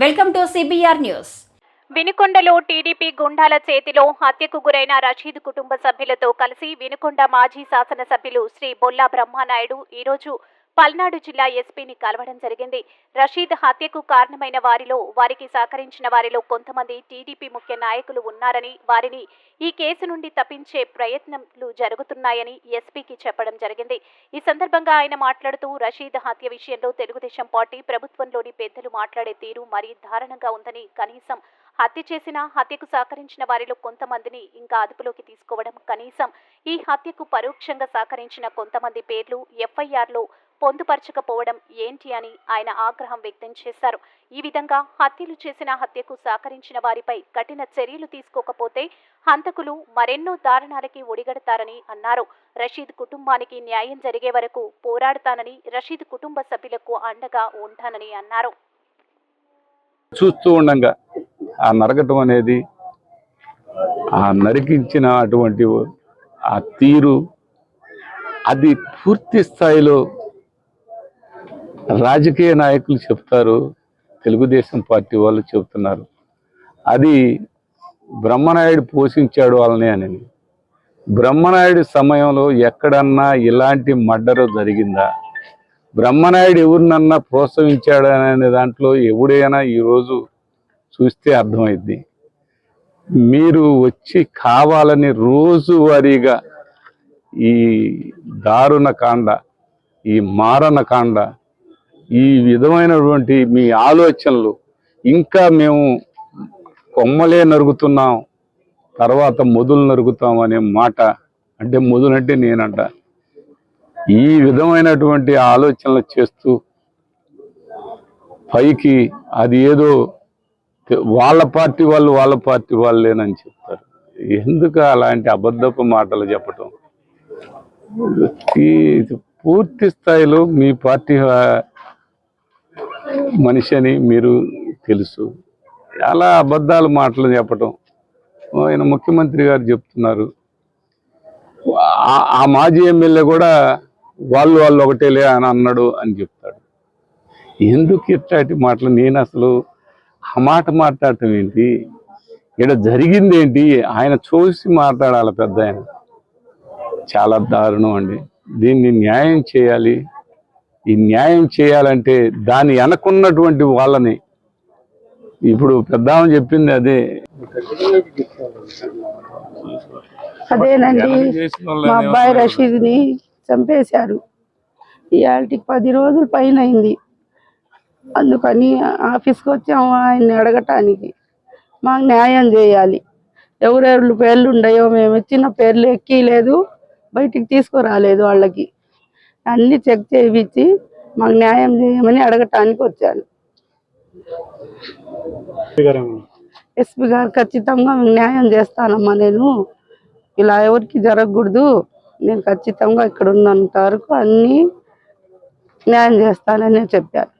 Welcome to CBR news వినుకొండలో TDP గుండాల చేతిలో హత్యకు గురైన రషీద్ కుటుంబ సభ్యులతో కలిసి వినుకొండ మాజీ శాసనసభ్యులు శ్రీ బొల్లా బ్రహ్మానాయుడు ఈరోజు పల్నాడు జిల్లా ఎస్పీని కలవడం జరిగింది. రషీద్ హత్యకు కారణమైన వారిలో వారికి సహకరించిన వారిలో కొంతమంది టీడీపీ ముఖ్య నాయకులు ఉన్నారని వారిని ఈ కేసు నుండి తప్పించే ప్రయత్నాలు జరుగుతున్నాయని ఎస్పీకి చెప్పడం జరిగింది. ఈ సందర్భంగా ఆయన మాట్లాడుతూ రషీద్ హత్య విషయంలో తెలుగుదేశం పార్టీ ప్రభుత్వంలోని పెద్దలు మాట్లాడే తీరు మరీ దారుణంగా ఉందని కనీసం హత్య చేసిన హత్యకు సహకరించిన వారిలో కొంతమందిని ఇంకా అదుపులోకి తీసుకోవడం కనీసం ఈ హత్యకు పరోక్షంగా సహకరించిన కొంతమంది పేర్లు ఎఫ్ఐఆర్లో పొందుపరచకపోవడం ఏంటి అని ఆయన ఆగ్రహం వ్యక్తం చేశారు. ఈ విధంగా హత్యలు చేసిన హత్యకు సహకరించిన వారిపై కఠిన చర్యలు తీసుకోకపోతే హంతకులు మరెన్నో దారుణాలకి ఒడిగడతారని అన్నారు. రషీద్ కుటుంబానికి న్యాయం జరిగే వరకు పోరాడతానని రషీద్ కుటుంబ సభ్యులకు అండగా ఉంటానని అన్నారు. చూస్తూ ఉండగా ఆ నరకటం అనేది ఆ నరికించిన అటువంటి ఆ తీరు అది పూర్తి స్థాయిలో రాజకీయ నాయకులు చెప్తారు తెలుగుదేశం పార్టీ వాళ్ళు చెప్తున్నారు. అది బ్రహ్మనాయుడు పోషించాడు వాళ్ళని అని. బ్రహ్మనాయుడు సమయంలో ఎక్కడన్నా ఇలాంటి మర్డర్ జరిగిందా? బ్రహ్మనాయుడు ఎవరినన్నా ప్రోత్సహించాడు అనే దాంట్లో ఎవడైనా ఈరోజు చూస్తే అర్థమైద్ది. మీరు వచ్చి కావాలని రోజువారీగా ఈ దారుణ కాండ ఈ మారణ కాండ ఈ విధమైనటువంటి మీ ఆలోచనలు ఇంకా మేము కొమ్మలే నరుగుతున్నాం తర్వాత మొదలు నరుగుతాం అనే మాట అంటే మొదలంటే నేనంట. ఈ విధమైనటువంటి ఆలోచనలు చేస్తూ పైకి అది ఏదో వాళ్ళ పార్టీ వాళ్ళు వాళ్ళ పార్టీ వాళ్ళేనని చెప్తారు. ఎందుకు అలాంటి అబద్ధపు మాటలు చెప్పటం? పూర్తి స్థాయిలో మీ పార్టీ మనిషి అని మీరు తెలుసు. చాలా అబద్ధాలు మాటలు చెప్పటం. ఆయన ముఖ్యమంత్రి గారు చెప్తున్నారు. ఆ- ఆ మాజీ ఎమ్మెల్యే కూడా వాళ్ళు వాళ్ళు ఒకటేలే అని అన్నాడు అని చెప్తాడు. ఎందుకు ఇట్లాంటి మాటలు? నేను అసలు ఆ మాట మాట్లాడటం ఏంటి? ఇక్కడ జరిగింది ఏంటి? ఆయన చూసి మాట్లాడాలి పెద్ద ఆయన. చాలా దారుణం అండి. దీన్ని న్యాయం చేయాలి. ఈ న్యాయం చేయాలంటే దాని వెనకున్నటువంటి వాళ్ళని ఇప్పుడు పెద్ద చెప్పింది అదే. అదేనండి. మా అబ్బాయి రషీద్ని చంపేశారు. ఇవాళకి పది రోజుల పైన అయింది. అందుకని ఆఫీస్కి వచ్చాము ఆయన్ని అడగటానికి. మాకు న్యాయం చేయాలి. ఎవరెవరి పేర్లు ఉన్నాయో మేము ఇచ్చిన పేర్లు ఎక్కిలేదు బయటికి తీసుకురాలేదు వాళ్ళకి. అన్ని చెక్ చేయించి మాకు న్యాయం చేయమని అడగటానికి వచ్చాను. ఎస్పీ గారు ఖచ్చితంగా న్యాయం చేస్తానమ్మా నేను. ఇలా ఎవరికి జరగకూడదు. నేను ఖచ్చితంగా ఇక్కడ ఉన్నంత వరకు అన్ని న్యాయం చేస్తానని చెప్పారు.